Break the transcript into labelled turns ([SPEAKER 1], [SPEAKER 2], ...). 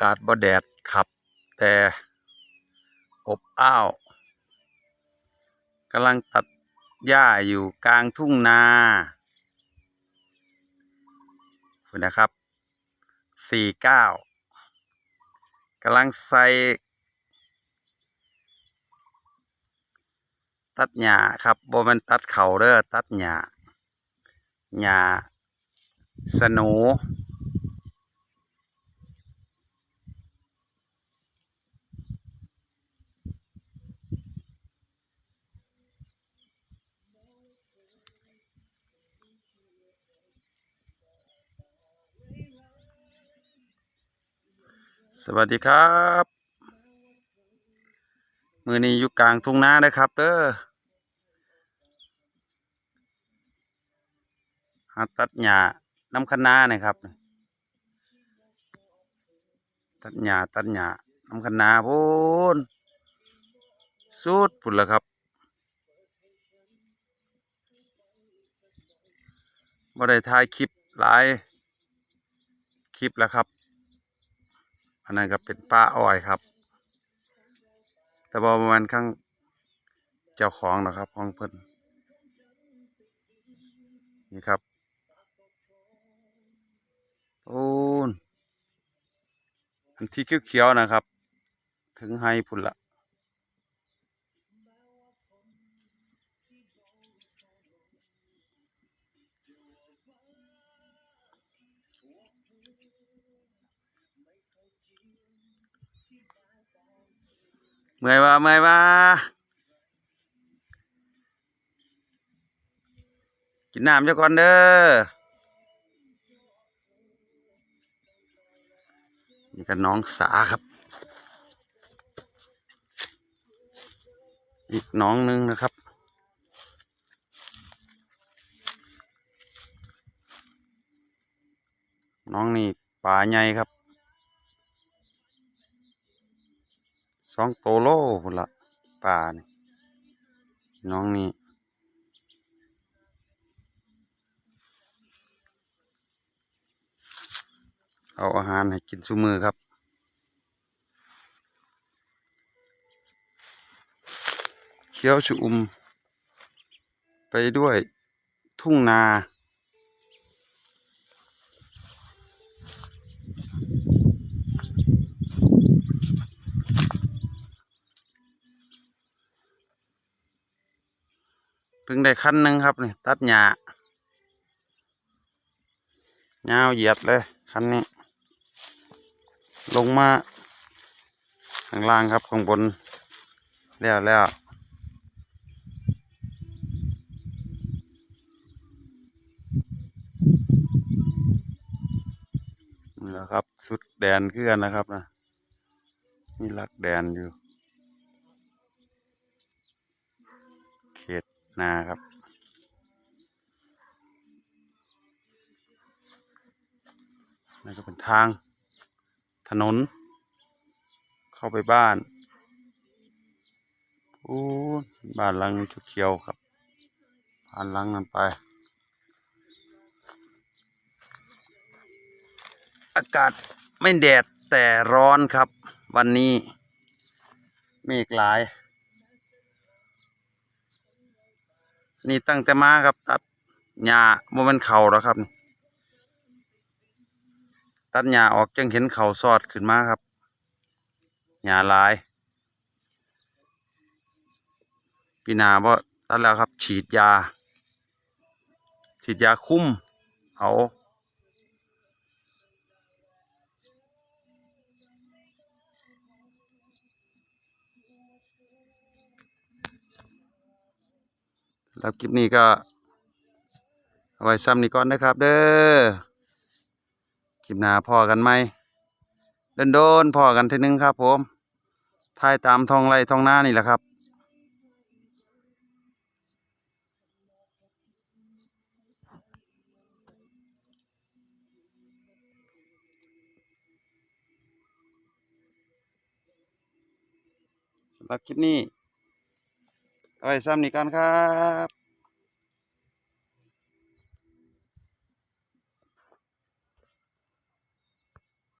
[SPEAKER 1] กาศบ่แดดครับ แต่อบอ้าวกำลังตัดหญ้าอยู่กลางทุ่งนาคุณนะครับสี่เก้ากำลังใส่ ตัดหญ้าครับบมันตัดเขาเด้อตัดหญ้าหญ้าสนู สวัสดีครับ มือนี้อยู่กลางทุ่งนาเด้อครับเด้อหาตัดหญ้าน้ำคะน้าเนี่ยครับ ตัดหญ้าตัดหญ้าน้ำคะน้าพูนสุดพุ่นละครับบ่ได้ถ่ายคลิปหลายคลิปแล้วครับ อันนั้นก็เป็นป้าอ้อยครับ แต่บอประมาณข้างเจ้าของนะครับของเพิ่นนี่ครับโอ้นอันที่เขียวๆนะครับ ถึงไฮพุ่นละ เมื่อยว่าเมื่อยว่ากินน้ำเจ้าก่อนเด้อนี่ก็น้องสาครับ อีกน้องหนึงนะครับน้องนี่ป่าใหญ่ครับ องโตโลพุ่นละป่านี่น้องนี่เอาอาหารให้กินซุมือครับเขียวชุม ไปด้วยทุ่งนา พิ่งได้คันหนึ่งครับนี่ตัดหญ้าเงาเหยียดเลยคันนี้ ลงมาข้างล่างครับข้างบน แล้วแล้วนี่แหละครับ สุดแดนคือกันนะครับนะมีหลักแดนอยู่ นาครับ นั่นก็เป็นทาง ถนน เข้าไปบ้านโอ้บ้านหลังเขียวครับ ผ่านหลังนั้นไป อากาศไม่แดดแต่ร้อนครับ วันนี้เมฆหลาย นี่ตั้งแต่มาครับ ตัดหญ้าบ่มันเข่าแล้วครับ ตัดหญ้าออกจังเห็นเข่าซอดขึ้นมาครับหญ้าลายปีนาบ่ตัดแล้วครับ ฉีดยา ฉีดยาคุ้มเอา แล้วคลิปนี้ก็เอาไว้ซ้ำนี้ก่อนนะครับ เด้อคลิปหน้าพอกันไหมเดินโดนพอกันทีนึงครับ ผมถ่ายตามทองไรทองหน้านี่แหละครับสำหรับคลิปนี้ เอาไว้ซ้ำนี้ก่อนครับ